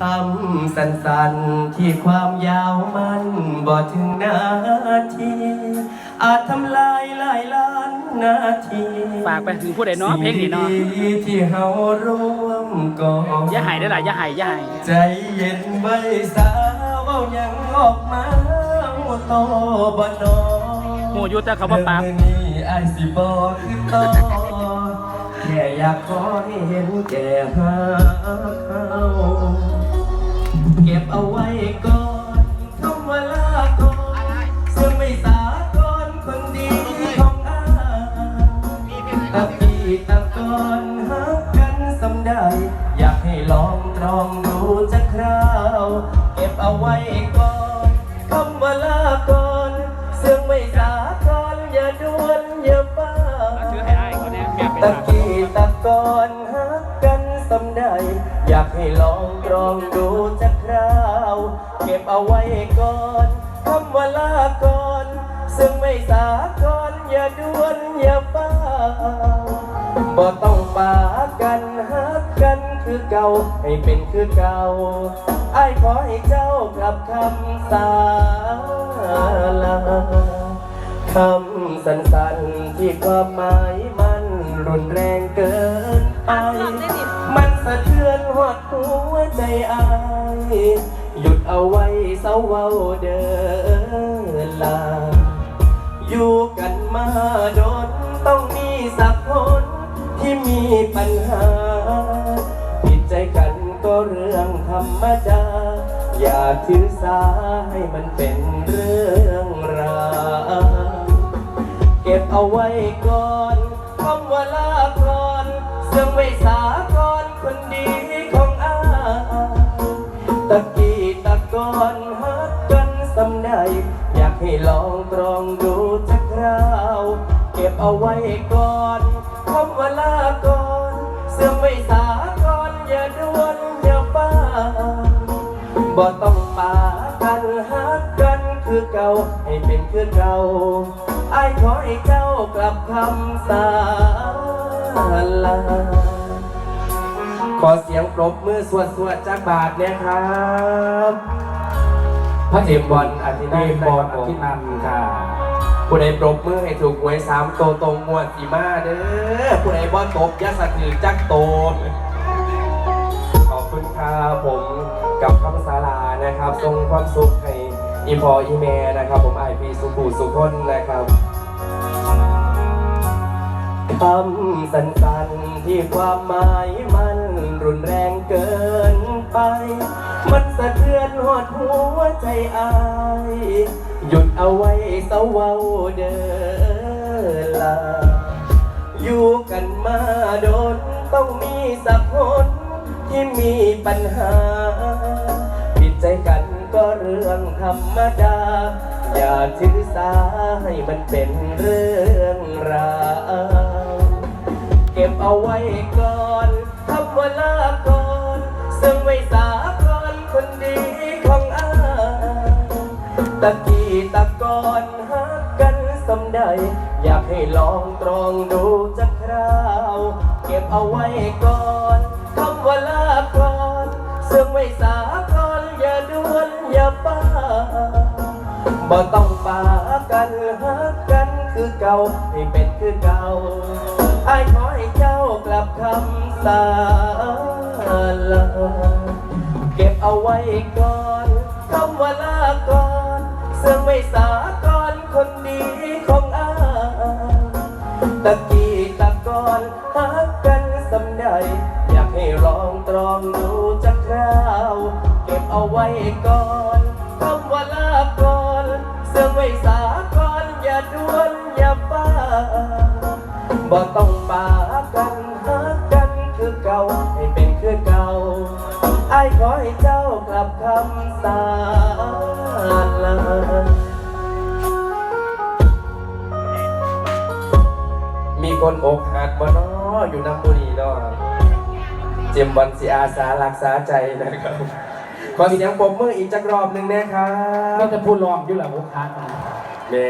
คำสั้นๆ ที่ความยาวมันบ่ถึงนาที อาจทำลายหลายล้านนาทีฝากไปถึงผู้ใดเนาะเพลงนี้เนาะสิ่งดีๆที่เฮาร่วมก่อนอย่าหายได้อล่ะอย่าหายอย่าหายใจเย็นไว้สาวเอายังออกมาโตบ่นอหมูอยุแต่เขาบ่ปราบเรื่องนี้ไอ้ายสิบอกคือต่อแค่อยากขอให้เห็นแก่หาเขา เก็บเอาไว้ก่อนคำว่าลาก่อนซึ่งไม่สากลคนดีของอ้ายตะกี้ตะกอนหักกันสำได้ อยากให้ลองตรองดูจะคราว เก็บเอาไว้ก่อนคำว่าลาก่อนซึ่งไม่สากลอย่าด่วนอย่าบ้าตะกกี้ตะกอนหักกัน สำได้ อยากให้ลองตรองดูจะคราว เก็บเอาไว้ก่อนคำว่าลาก่อน ซึ่งไม่สากลอย่าด่วนอย่าบ้าบ่ต้องปากันฮักกันคือเก่าให้เป็นคือเก่าไอ้ขอให้เจ้ากลับคำสาลาคำสั้นๆที่ความหมายมัน รุนแรงเกินไป มันสะเทือนหดหัวใจอาย หยุดเอาไว้เศร้าเว้าเดินลา อยู่กันมาโดนต้องมีสักคนที่มีปัญหา ผิดใจกันก็เรื่องธรรมดา อย่าถือสาให้มันเป็นเรื่องราวเก็บเอาไว้ก่อน คำว่าลาก่อนซึ่งไม่สากลคนดีของอาตะกี้ตะกอนฮักกันสำได้อยากให้ลองตรองดูจะคราว เก็บเอาไว้ก่อนคำว่าลาก่อนเสื่อมไม่สากอนอย่าด่วนอย่าบ้าบ่ต้องปากันฮักกันคือเก่าให้เป็นคือเก่า ไอ้ขอให้เจ้ากลับคำสาลา ขอเสียงปรบมือสวดสวดจากบาทเนี่ยครับพระเอกบอลอธินันท์บอลอธินันท์ค่ะผู้ใดปรบมือให้ถูกหวยสามโตตรงงวดสีมาเด้อผู้ใดบอลตบยาสะถือจักโตนขอบคุณครับผมกับคำสารานะครับทรงความสุขให้ อีพออีเมนะครับ ผมไอพีสุภูสุคนนะครับคำสั้นๆที่ความหมายมันรุนแรงเกินไป มันสะเทือนหดหัวใจอาย หยุดเอาไว้เศร้าเว้าเดินลา อยู่กันมาโดนต้องมีสักคนที่มีปัญหา ก็เรื่องธรรมดา อย่าถือสาให้มันเป็นเรื่องราวเก็บเอาไว้ก่อนคำว่าลาก่อนซึ่งไม่สากลคนดีของอาตะกี้ตะกอนหักกันสำได้อยากให้ลองตรองดูจะคราว เก็บเอาไว้ก่อนคำว่าลาก่อนซึ่งไม่สากลอน อย่าป้าบ่ต้องปากันฮักกันคือเก่าให้เป็นคือเก่าไอ้ขอให้เจ้ากลับคำสาลาเก็บเอาไว้ก่อนคำว่าลาก่อนซึ่งไม่สากลคนดีของอาตะกี้ตะกอนฮักกันสำได้อยากให้ลองตรองดู เก็บเอาไว้ก่อนคำว่าลาก่อนเสื่อมไว้สากลอย่าด่วนอย่าป้าบ่ต้องปากันฮักกันคือเก่าให้เป็นคือเก่าไอ้ขอให้เจ้ากลับคำสาลามีคนอกหักบ่นาะอยู่น้ำบุรีเนาะ จมส์บอลสีอาสารักษาใจนะครับขอเสียงปรบมืออีกจักรอบหนึ่งนะครับไม่จะพูดรองอยู่แหละพวกค้าแม่